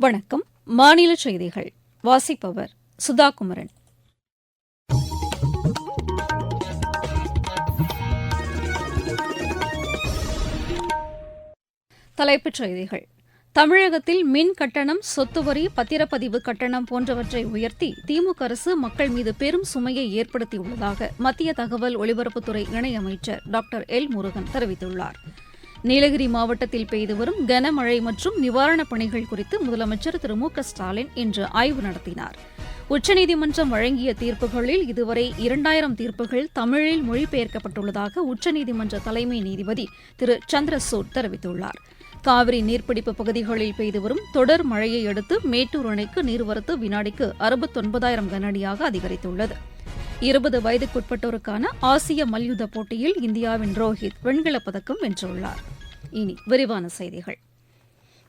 வணக்கம். மாநில செய்திகள். வாசிப்பவர் சுதா குமரன் தலைப்புச் செய்திகள். தமிழகத்தில் மின் கட்டணம் சொத்துவரி பத்திரப்பதிவு கட்டணம் போன்றவற்றை உயர்த்தி திமுக அரசு மக்கள் மீது பெரும் சுமையை ஏற்படுத்தியுள்ளதாக மத்திய தகவல் ஒலிபரப்புத்துறை இணையமைச்சர் டாக்டர் எல் முருகன் தெரிவித்துள்ளார். நீலகிரி மாவட்டத்தில் பெய்து வரும் கனமழை மற்றும் நிவாரணப் பணிகள் குறித்து முதலமைச்சர் திரு மு க ஸ்டாலின் இன்று ஆய்வு நடத்தினார். உச்சநீதிமன்றம் வழங்கிய தீர்ப்புகளில் இதுவரை இரண்டாயிரம் தீர்ப்புகள் தமிழில் மொழிபெயர்க்கப்பட்டுள்ளதாக உச்சநீதிமன்ற தலைமை நீதிபதி திரு சந்திரசூட் தெரிவித்துள்ளார். காவிரி நீர்ப்பிடிப்பு பகுதிகளில் பெய்து வரும் தொடர் மழையை அடுத்து மேட்டூர் அணைக்கு நீர்வரத்து வினாடிக்கு அறுபத்தொன்பதாயிரம் கனஅடியாக அதிகரித்துள்ளது. இருபது வயதுக்குட்பட்டோருக்கான ஆசிய மல்யுத்த போட்டியில் இந்தியாவின் ரோஹித் வெண்கலப் பதக்கம் வென்றுள்ளார். இனி விரிவான செய்திகள்.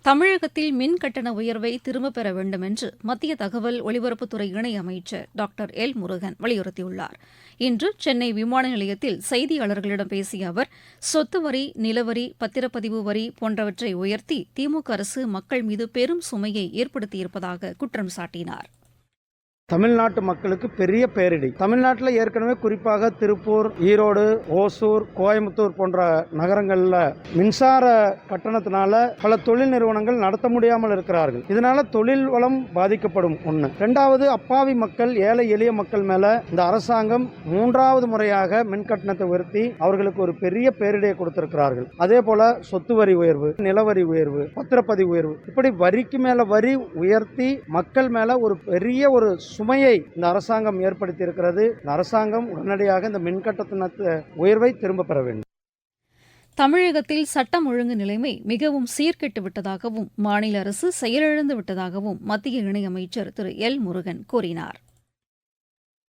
தமிழகத்தில் மின் கட்டண உயர்வை திரும்பப் பெற வேண்டும் என்று மத்திய தகவல் ஒலிபரப்புத்துறை இணையமைச்சர் டாக்டர் எல் முருகன் வலியுறுத்தியுள்ளார். இன்று சென்னை விமான நிலையத்தில் செய்தியாளர்களிடம் பேசிய அவர் சொத்து வரி நிலவரி பத்திரப்பதிவு வரி போன்றவற்றை உயர்த்தி திமுக அரசு மக்கள் மீது பெரும் சுமையை ஏற்படுத்தியிருப்பதாக குற்றம் சாட்டினார். தமிழ்நாட்டு மக்களுக்கு பெரிய பேரிடி. தமிழ்நாட்டில் ஏற்கனவே குறிப்பாக திருப்பூர் ஈரோடு ஓசூர் கோயம்புத்தூர் போன்ற நகரங்களில் மின்சார கட்டணத்தினால பல தொழில் நிறுவனங்கள் நடத்த முடியாமல் இருக்கிறார்கள். இதனால தொழில் வளம் பாதிக்கப்படும் ஒன்று ரெண்டாவது அப்பாவி மக்கள் ஏழை எளிய மக்கள் மேல இந்த அரசாங்கம் மூன்றாவது முறையாக மின் கட்டணத்தை உயர்த்தி அவர்களுக்கு ஒரு பெரிய பேரிடையை கொடுத்திருக்கிறார்கள். அதே போல சொத்து வரி உயர்வு நிலவரி உயர்வு பத்திரப்பதிவு உயர்வு. இப்படி வரிக்கு மேல வரி உயர்த்தி மக்கள் மேல ஒரு பெரிய ஒரு சுமையை இந்த அரசாங்கம் ஏற்படுத்தி இருக்கிறது இந்த அரசாங்கம் உடனடியாக இந்த மின்கட்டணத்தை உயர்வை திரும்ப பெற வேண்டும். தமிழகத்தில் சட்டம் ஒழுங்கு நிலைமை மிகவும் சீர்கெட்டு விட்டதாகவும் மாநில அரசு செயலிழந்து விட்டதாகவும் மத்திய இணையமைச்சர் திரு எல் முருகன் கூறினார்.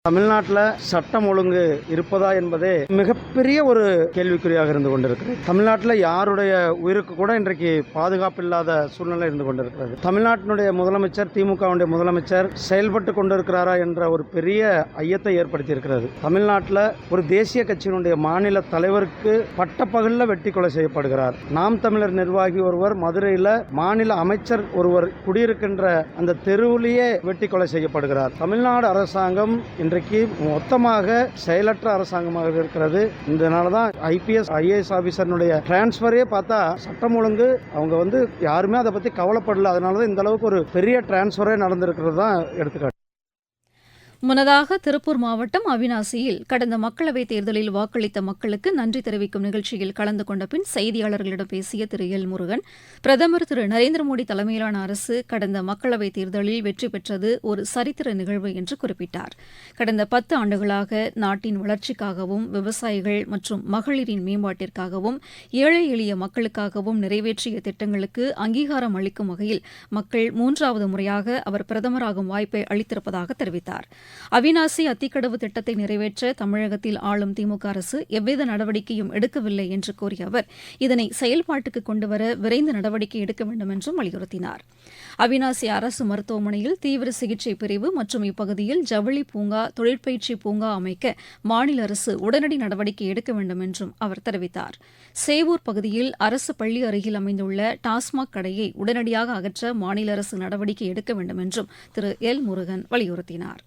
தமிழ்நாட்டில் சட்டம் ஒழுங்கு இருப்பதா என்பதே மிகப்பெரிய ஒரு கேள்விக்குறியாக இருந்து கொண்டிருக்கிறது. தமிழ்நாட்டில் யாருடைய உயிருக்கு கூட இன்றைக்கு பாதுகாப்பு இல்லாத சூழ்நிலை இருந்து கொண்டிருக்கிறது. தமிழ்நாட்டினுடைய முதலமைச்சர் திமுகவுடைய முதலமைச்சர் செயல்பட்டு கொண்டிருக்கிறாரா என்ற ஒரு பெரிய ஐயத்தை ஏற்படுத்தி இருக்கிறது தமிழ்நாட்டில் ஒரு தேசிய கட்சியினுடைய மாநில தலைவருக்கு பட்டப்பகலில் வெட்டி கொலை செய்யப்படுகிறார். நாம் தமிழர் நிர்வாகி ஒருவர் மதுரையில் மாநில அமைச்சர் ஒருவர் குடியிருக்கின்ற அந்த தெருவிலேயே வெட்டி கொலை செய்யப்படுகிறார். தமிழ்நாடு அரசாங்கம் இன்றைக்கு மொத்தமாக செயலற்ற அரசாங்கமாக இருக்கிறது. இதனால தான் ஐபிஎஸ் ஐஏஎஸ் ஆஃபீஸர்னுடைய டிரான்ஸ்ஃபரே பார்த்தா சட்டம் ஒழுங்கு அவங்க வந்து யாருமே அதை பற்றி கவலைப்படல. அதனால தான் இந்த அளவுக்கு ஒரு பெரிய டிரான்ஸ்ஃபரே நடந்திருக்கிறது தான் எடுத்துக்காட்டு. முன்னதாக திருப்பூர் மாவட்டம் அவினாசியில் கடந்த மக்களவைத் தேர்தலில் வாக்களித்த மக்களுக்கு நன்றி தெரிவிக்கும் நிகழ்ச்சியில் கலந்து கொண்ட பின் செய்தியாளர்களிடம் பேசிய திரு. எல். முருகன் பிரதமர் திரு. நரேந்திர மோடி தலைமையிலான அரசு கடந்த மக்களவைத் தேர்தலில் வெற்றி பெற்றது ஒரு சரித்திர நிகழ்வு என்று குறிப்பிட்டார். கடந்த பத்து ஆண்டுகளாக நாட்டின் வளர்ச்சிக்காகவும் விவசாயிகள் மற்றும் மகளிரின் மேம்பாட்டிற்காகவும் ஏழை எளிய மக்களுக்காகவும் நிறைவேற்றிய திட்டங்களுக்கு அங்கீகாரம் அளிக்கும் வகையில் மக்கள் மூன்றாவது முறையாக அவர் பிரதமராகும் வாய்ப்பை அளித்திருப்பதாக தெரிவித்தார். அவிநாசி அத்திக்கடவு திட்டத்தை நிறைவேற்ற தமிழகத்தில் ஆளும் திமுக அரசு எவ்வித நடவடிக்கையும் எடுக்கவில்லை என்று கூறிய அவர் இதனை செயல்பாட்டுக்கு கொண்டுவர விரைந்து நடவடிக்கை எடுக்க வேண்டும் என்றும் வலியுறுத்தினார். அவிநாசி அரசு மருத்துவமனையில் தீவிர சிகிச்சை பிரிவு மற்றும் இப்பகுதியில் ஜவுளி பூங்கா தொழிற்பயிற்சி பூங்கா அமைக்க மாநில அரசு உடனடி நடவடிக்கை எடுக்க வேண்டும் என்றும் அவர் தெரிவித்தார். சேவூர் பகுதியில் அரசு பள்ளி அருகில் அமைந்துள்ள டாஸ்மாக் கடையை உடனடியாக அகற்ற மாநில அரசு நடவடிக்கை எடுக்க வேண்டும் என்றும் திரு. எல். முருகன் வலியுறுத்தினார்.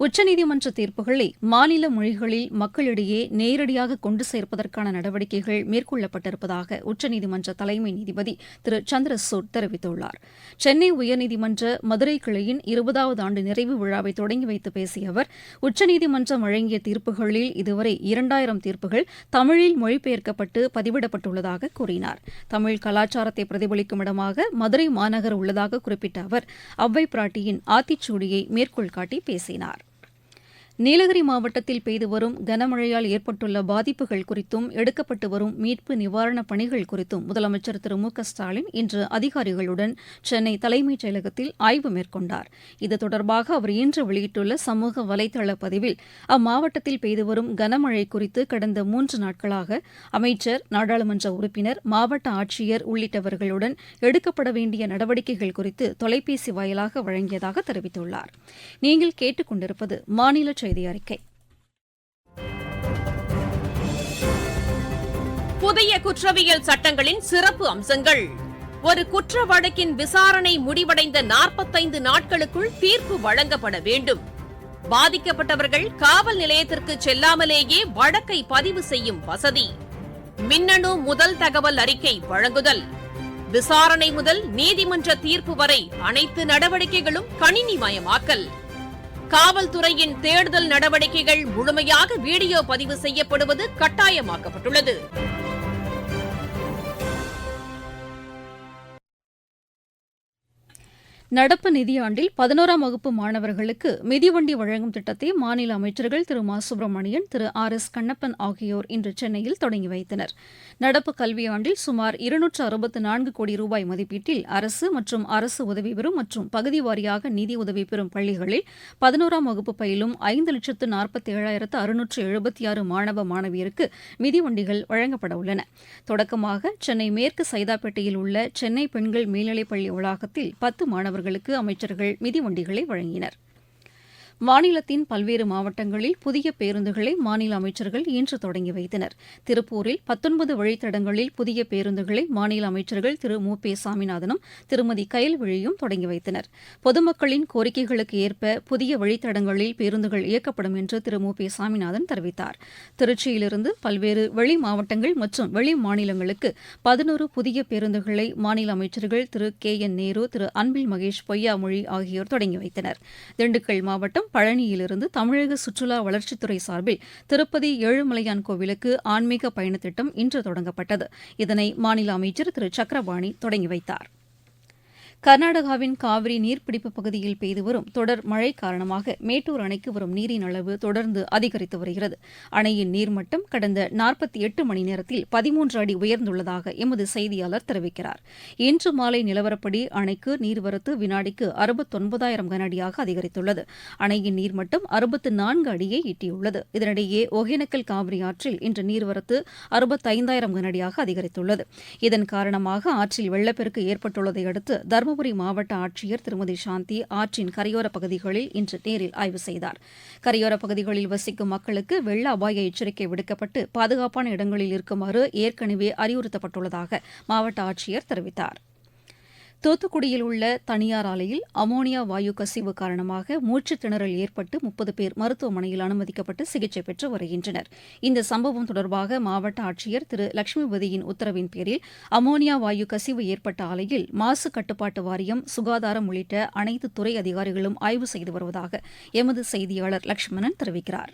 உச்சநீதிமன்ற தீர்ப்புகளை மாநில மொழிகளில் மக்களிடையே நேரடியாக கொண்டு சேர்ப்பதற்கான நடவடிக்கைகள் மேற்கொள்ளப்பட்டிருப்பதாக உச்சநீதிமன்ற தலைமை நீதிபதி திரு சந்திரசூட் தெரிவித்துள்ளார். சென்னை உயர்நீதிமன்ற மதுரை கிளையின் இருபதாவது ஆண்டு நிறைவு விழாவை தொடங்கி வைத்து பேசிய அவர் உச்சநீதிமன்றம் வழங்கிய தீர்ப்புகளில் இதுவரை இரண்டாயிரம் தீர்ப்புகள் தமிழில் மொழிபெயர்க்கப்பட்டு பதிவிடப்பட்டுள்ளதாக கூறினார். தமிழ் கலாச்சாரத்தை பிரதிபலிக்கும் இடமாக மதுரை மாநகர் உள்ளதாக குறிப்பிட்ட அவர் அவ்வை பிராட்டியின் ஆத்திச்சூடியை மேற்கோள் காட்டி பேசினார். நீலகிரி மாவட்டத்தில் பெய்து வரும் கனமழையால் ஏற்பட்டுள்ள பாதிப்புகள் குறித்தும் எடுக்கப்பட்டு வரும் மீட்பு நிவாரணப் பணிகள் குறித்தும் முதலமைச்சர் திரு மு க ஸ்டாலின் இன்று அதிகாரிகளுடன் சென்னை தலைமைச் செயலகத்தில் ஆய்வு மேற்கொண்டார். இது தொடர்பாக அவர் இன்று வெளியிட்டுள்ள சமூக வலைதள பதிவில் அம்மாவட்டத்தில் பெய்து வரும் கனமழை குறித்து கடந்த மூன்று நாட்களாக அமைச்சர் நாடாளுமன்ற உறுப்பினர் மாவட்ட ஆட்சியர் உள்ளிட்டவர்களுடன் எடுக்கப்பட வேண்டிய நடவடிக்கைகள் குறித்து தொலைபேசி வாயிலாக வழங்கியதாக தெரிவித்துள்ளார். நீங்கள் கேட்டுக்கொண்டிருப்பது மாநில செய்தி அறிக்கை. புதிய குற்றவியல் சட்டங்களின் சிறப்பு அம்சங்கள். ஒரு குற்ற வழக்கின் விசாரணை முடிவடைந்த நாற்பத்தைந்து நாட்களுக்குள் தீர்ப்பு வழங்கப்பட வேண்டும். பாதிக்கப்பட்டவர்கள் காவல் நிலையத்திற்கு செல்லாமலேயே வழக்கை பதிவு செய்யும் வசதி. மின்னணு முதல் தகவல் அறிக்கை வழங்குதல். விசாரணை முதல் நீதிமன்ற தீர்ப்பு வரை அனைத்து நடவடிக்கைகளும் கணினிமயமாக்கல். காவல்துறையின் தேடுதல் நடவடிக்கைகள் முழுமையாக வீடியோ பதிவு செய்யப்படுவது கட்டாயமாக்கப்பட்டுள்ளது. நடப்பு நிதியாண்டில் பதினோராம் வகுப்பு மாணவர்களுக்கு மிதிவண்டி வழங்கும் திட்டத்தை மாநில அமைச்சர்கள் திரு மா சுப்பிரமணியன் திரு ஆர் எஸ் கண்ணப்பன் ஆகியோர் இன்று சென்னையில் தொடங்கி வைத்தனர். நடப்பு கல்வியாண்டில் சுமார் இருநூற்று அறுபத்து நான்கு கோடி ரூபாய் மதிப்பீட்டில் அரசு மற்றும் அரசு உதவி பெறும் மற்றும் பகுதி வாரியாக நிதி உதவி பெறும் பள்ளிகளில் பதினோராம் வகுப்பு பயிலும் ஐந்து லட்சத்து நாற்பத்தி ஏழாயிரத்து அறுநூற்று எழுபத்தி ஆறு மாணவ மாணவியருக்கு மிதிவண்டிகள் வழங்கப்பட உள்ளன. தொடக்கமாக சென்னை மேற்கு சைதாப்பேட்டையில் உள்ள சென்னை பெண்கள் மேல்நிலைப்பள்ளி வளாகத்தில் பத்து மாணவர்களுக்கு அமைச்சர்கள் மிதிவண்டிகளை வழங்கினர் மாநிலத்தின் பல்வேறு மாவட்டங்களில் புதிய பேருந்துகளை மாநில அமைச்சர்கள் இன்று தொடங்கி வைத்தனர். திருப்பூரில் பத்தொன்பது வழித்தடங்களில் புதிய பேருந்துகளை மாநில அமைச்சர்கள் திரு. மு. பே. சாமிநாதனும் திருமதி கயல்விழியும் தொடங்கி வைத்தனர். பொதுமக்களின் கோரிக்கைகளுக்கு ஏற்ப புதிய வழித்தடங்களில் பேருந்துகள் இயக்கப்படும் என்று திரு. மு. பி. சாமிநாதன் தெரிவித்தார். திருச்சியிலிருந்து பல்வேறு வெளி மாவட்டங்கள் மற்றும் வெளி மாநிலங்களுக்கு பதினோரு புதிய பேருந்துகளை மாநில அமைச்சர்கள் திரு. கே. என். நேரு திரு. அன்பில் மகேஷ் பொய்யாமொழி ஆகியோர் தொடங்கி வைத்தனர். திண்டுக்கல் மாவட்டம் பழனியிலிருந்து தமிழக சுற்றுலா வளர்ச்சித்துறை சார்பில் திருப்பதி ஏழுமலையான் கோவிலுக்கு ஆன்மீக பயணத்திட்டம் இன்று தொடங்கப்பட்டது. இதனை மாநில அமைச்சர் திரு. சக்கரபாணி தொடங்கி வைத்தார். கர்நாடகாவின் காவிரி நீர்பிடிப்பு பகுதியில் பெய்து வரும் தொடர் மழை காரணமாக மேட்டூர் அணைக்கு வரும் நீரின் அளவு தொடர்ந்து அதிகரித்து வருகிறது. அணையின் நீர்மட்டம் கடந்த நாற்பத்தி எட்டு மணி நேரத்தில் பதிமூன்று அடி உயர்ந்துள்ளதாக எமது செய்தியாளர் தெரிவிக்கிறார். இன்று மாலை நிலவரப்படி அணைக்கு நீர்வரத்து வினாடிக்கு அறுபத்தொன்பதாயிரம் கனஅடியாக அதிகரித்துள்ளது. அணையின் நீர்மட்டம் அறுபத்து நான்கு அடியை எட்டியுள்ளது. இதனிடையே ஒகேனக்கல் காவிரி ஆற்றில் இன்று நீர்வரத்து அறுபத்தைந்தாயிரம் கனஅடியாக அதிகரித்துள்ளது. இதன் காரணமாக ஆற்றில் வெள்ளப்பெருக்கு ஏற்பட்டுள்ளதை அடுத்து தருமபுரி மாவட்ட ஆட்சியர் திருமதி சாந்தி ஆற்றின் கரையோரப் பகுதிகளில் இன்று நேரில் ஆய்வு செய்தார். கரையோரப் பகுதிகளில் வசிக்கும் மக்களுக்கு வெள்ள அபாய எச்சரிக்கை விடுக்கப்பட்டு பாதுகாப்பான இடங்களில் இருக்குமாறு ஏற்கனவே அறிவுறுத்தப்பட்டுள்ளதாக மாவட்ட ஆட்சியர் தெரிவித்தார். தூத்துக்குடியில் உள்ள தனியார் ஆலையில் அமோனியா வாயு கசிவு காரணமாக மூச்சுத் திணறல் ஏற்பட்டு முப்பது பேர் மருத்துவமனையில் அனுமதிக்கப்பட்டு சிகிச்சை பெற்று வருகின்றனர். இந்த சம்பவம் தொடர்பாக மாவட்ட ஆட்சியர் திரு லட்சுமிபதியின் உத்தரவின் பேரில் அமோனியா வாயு கசிவு ஏற்பட்ட ஆலையில் மாசு கட்டுப்பாட்டு வாரியம் சுகாதாரம் உள்ளிட்ட அனைத்து துறை அதிகாரிகளும் ஆய்வு செய்து வருவதாக எமது செய்தியாளர் லட்சுமணன் தெரிவிக்கிறார்.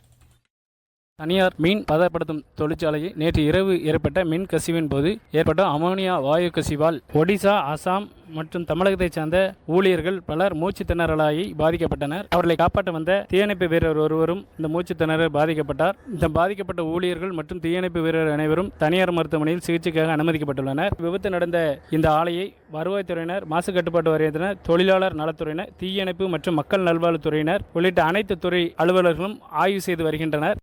தனியார் மீன் பதப்படுத்தும் தொழிற்சாலையில் நேற்று இரவு ஏற்பட்ட மின் கசிவின் போது ஏற்பட்ட அமோனியா வாயு கசிவால் ஒடிசா அசாம் மற்றும் தமிழகத்தைச் சேர்ந்த ஊழியர்கள் பலர் மூச்சு திணறலாகி பாதிக்கப்பட்டனர். அவர்களை காப்பாற்ற வந்த தீயணைப்பு வீரர் ஒருவரும் இந்த மூச்சு திணறல் பாதிக்கப்பட்டார். இந்த பாதிக்கப்பட்ட ஊழியர்கள் மற்றும் தீயணைப்பு வீரர் அனைவரும் தனியார் மருத்துவமனையில் சிகிச்சைக்காக அனுமதிக்கப்பட்டுள்ளனர். விபத்து நடந்த இந்த ஆலையை வருவாய்த்துறையினர் மாசு கட்டுப்பாட்டு வாரியத்தினர் தொழிலாளர் நலத்துறையினர் தீயணைப்பு மற்றும் மக்கள் நல்வாழ்வுத்துறையினர் உள்ளிட்ட அனைத்து துறை அலுவலர்களும் ஆய்வு செய்து வருகின்றனர்.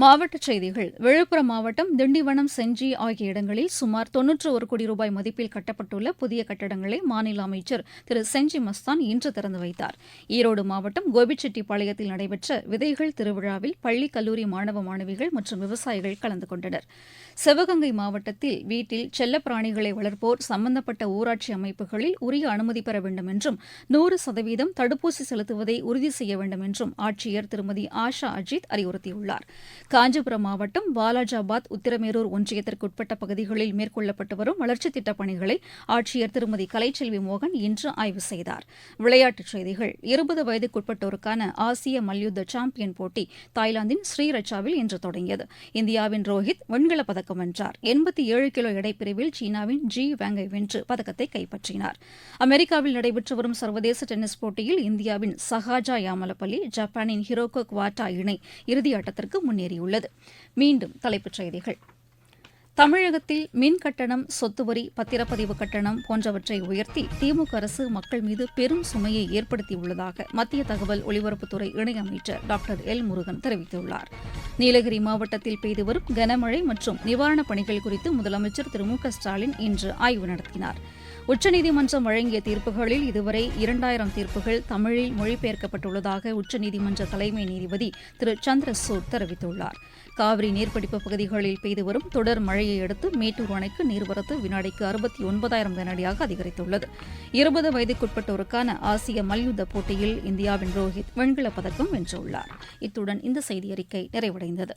மாவட்டச் செய்திகள். விழுப்புரம் மாவட்டம் திண்டிவனம் செஞ்சி ஆகிய இடங்களில் சுமார் தொன்னூற்று ஒரு கோடி ரூபாய் மதிப்பில் கட்டப்பட்டுள்ள புதிய கட்டடங்களை மாநில அமைச்சர் திரு செஞ்சி மஸ்தான் இன்று திறந்து வைத்தார். ஈரோடு மாவட்டம் கோபிச்செட்டிப்பாளையத்தில் நடைபெற்ற விதைகள் திருவிழாவில் பள்ளி கல்லூரி மாணவ மாணவிகள் மற்றும் விவசாயிகள் கலந்து கொண்டனர். சிவகங்கை மாவட்டத்தில் வீட்டில் செல்லப்பிராணிகளை வளர்ப்போர் சம்பந்தப்பட்ட ஊராட்சி அமைப்புகளில் உரிய அனுமதி பெற வேண்டும் என்றும் நூறு சதவீதம் தடுப்பூசி செலுத்துவதை உறுதி செய்ய வேண்டும் என்றும் ஆட்சியர் திருமதி ஆஷா அஜித் அறிவுறுத்தியுள்ளார். காஞ்சிபுரம் மாவட்டம் வாலாஜாபாத் உத்திரமேரூர் ஒன்றியத்திற்குட்பட்ட பகுதிகளில் மேற்கொள்ளப்பட்டு வரும் வளர்ச்சித் திட்டப் பணிகளை ஆட்சியர் திருமதி கலைச்செல்வி மோகன் இன்று ஆய்வு செய்தார். விளையாட்டுச் செய்திகள். இருபது வயதுக்குட்பட்டோருக்கான ஆசிய மல்யுத்த சாம்பியன் போட்டி தாய்லாந்தின் ஸ்ரீரச்சாவில் இன்று தொடங்கியது. இந்தியாவின் ரோஹித் வெண்கலப் பதக்கம் வென்றார். எண்பத்தி ஏழு கிலோ எடைப்பிரிவில் சீனாவின் ஜி வேங்கை வென்று பதக்கத்தை கைப்பற்றினார். அமெரிக்காவில் நடைபெற்று வரும் சர்வதேச டென்னிஸ் போட்டியில் இந்தியாவின் சஹாஜா யாமலப்பள்ளி ஜப்பானின் ஹிரோகோ குவாட்டா இணை இறுதியாட்டத்திற்கு முன்னேறியுள்ளது மீண்டும் தலைப்புச் செய்திகள். தமிழகத்தில் மின் கட்டணம் சொத்துவரி பத்திரப்பதிவு கட்டணம் போன்றவற்றை உயர்த்தி திமுக அரசு மக்கள் மீது பெரும் சுமையை ஏற்படுத்தியுள்ளதாக மத்திய தகவல் ஒலிபரப்புத்துறை இணையமைச்சர் டாக்டர் எல் முருகன் தெரிவித்துள்ளார். நீலகிரி மாவட்டத்தில் பெய்து வரும் கனமழை மற்றும் நிவாரணப் பணிகள் குறித்து முதலமைச்சர் திரு மு க ஸ்டாலின் இன்று ஆய்வு நடத்தினாா் உச்சநீதிமன்றம் வழங்கிய தீர்ப்புகளில் இதுவரை இரண்டாயிரம் தீர்ப்புகள் தமிழில் மொழிபெயர்க்கப்பட்டுள்ளதாக உச்சநீதிமன்ற தலைமை நீதிபதி திரு சந்திரசூட் தெரிவித்துள்ளார். காவிரி நீர்பிடிப்பு பகுதிகளில் பெய்து வரும் தொடர் மழையை அடுத்து மேட்டூர் அணைக்கு நீர்வரத்து வினாடிக்கு அறுபத்தி ஒன்பதாயிரம் கனஅடியாக அதிகரித்துள்ளது. இருபது வயதுக்குட்பட்டோருக்கான ஆசிய மல்யுத்த போட்டியில் இந்தியாவின் ரோஹித் வெண்கலப் பதக்கம் வென்றுள்ளார். இத்துடன் இந்த செய்தியறிக்கை நிறைவடைந்தது.